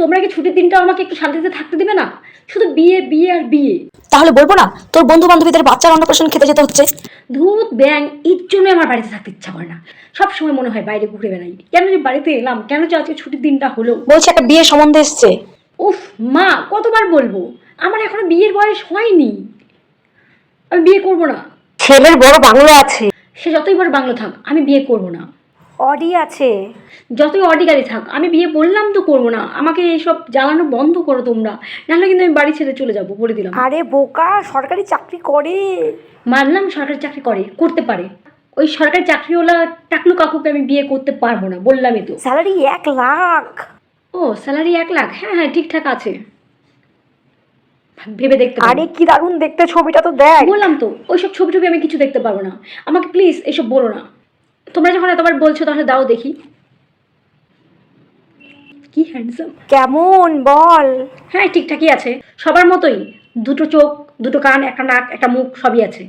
তোমরা কি ছুটির দিনটা আমাকে একটু শান্তিতে থাকতে দিবে না? শুধু বিয়ে বিয়ে আর বিয়ে। তাহলে বলব না তোর বন্ধু বান্ধবীদের বাচ্চার অন্নপ্রাশন খেতে যেতে হচ্ছে। ধূত ব্যাং এর জন্য আমার বাড়িতে থাকতে ইচ্ছা করে না। সব সময় মনে হয় বাইরে ঘুরে বেড়াই। কেন যে বাড়িতে এলাম কেন যে আজকে ছুটির দিনটা হলো? বলছে একটা বিয়ে সম্বন্ধে এসছে। উফ মা কতবার বলব? আমার এখনও বিয়ের বয়স হয়নি। আমি বিয়ে করব না। ছেলের বড় বাংলো আছে। সে যতই বড় বাংলো থাক আমি বিয়ে করব না। অডি আছে। যতই অডি গাড়ি থাক আমি বিয়ে বললাম তো করব না। আমাকে এইসব জ্বালানো বন্ধ করো তোমরা। নাহলে কিন্তু আমি বাড়ি ছেড়ে চলে যাব বলে দিলাম। আরে বোকা সরকারি চাকরি করে। মানলাম সরকারি চাকরি করে করতে পারে। ওই সরকারি চাকরিওয়ালা টাকলু কাকুকে আমি বিয়ে করতে পারব না বললামই তো। স্যালারি এক লাখ। ও স্যালারি এক লাখ? হ্যাঁ হ্যাঁ ঠিকঠাক আছে। ভেবে দেখতে আরে কি দারুণ দেখতে ছবিটা তো দেখ। বললাম তো ওইসব ছবি টবি আমি কিছু দেখতে পারব না। আমাকে প্লিজ এসব বলো না। তোমরা যখন এতবার বলছো তাহলে দাও দেখি। কি হ্যান্ডসাম কেমন বল। হ্যাঁ ঠিকঠাকই আছে। সবার মতোই। দুটো চোখ দুটো কান একটা নাক একটা মুখ সবই আছে।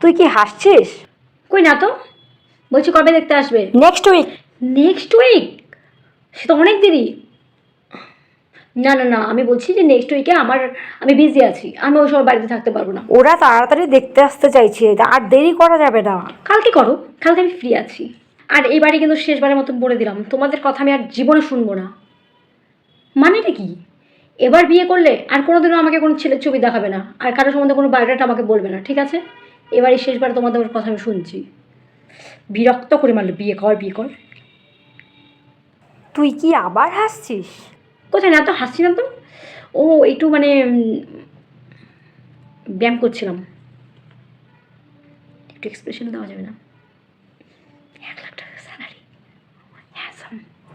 তুই কি হাসছিস? কই না তো? বলছি কবে দেখতে আসবে? নেক্সট উইক নেক্সট উইক সে তো অনেক দেরি। না না না আমি বলছি যে নেক্সট উইকে আমার আমি বিজি আছি আমি ওই সময় বাড়িতে থাকতে পারব না। ওরা তাড়াতাড়ি দেখতে আসতে চাইছে আর দেরি করা যাবে না। কালকে করো কালকে আমি ফ্রি আছি। আর এবারে কিন্তু শেষবারের মতন বলে দিলাম তোমাদের কথা আমি আর জীবনে শুনব না। মানেটা কি? এবার বিয়ে করলে আর কোনোদিনও আমাকে কোনো ছেলের ছবি দেখাবে না আর কারোর সম্বন্ধে কোনো বায়োডাটা আমাকে বলবে না ঠিক আছে? এবারে শেষবার তোমাদের কথা আমি শুনছি। বিরক্ত করে মারলো বিয়ে কর বিয়ে কর। তুই কি আবার হাসছিস? কোথায়? না তো হাসছি না তো। ও একটু মানে ব্যায়াম করছিলাম। একটু এক্সপ্রেশন দেওয়া যাবে না। এক লাখ টাকা স্যালারি হ্যাঁ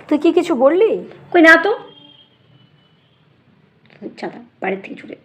তুই কি কিছু বললি? কই না তো। চাঁদা বাড়ির থেকে ছুটে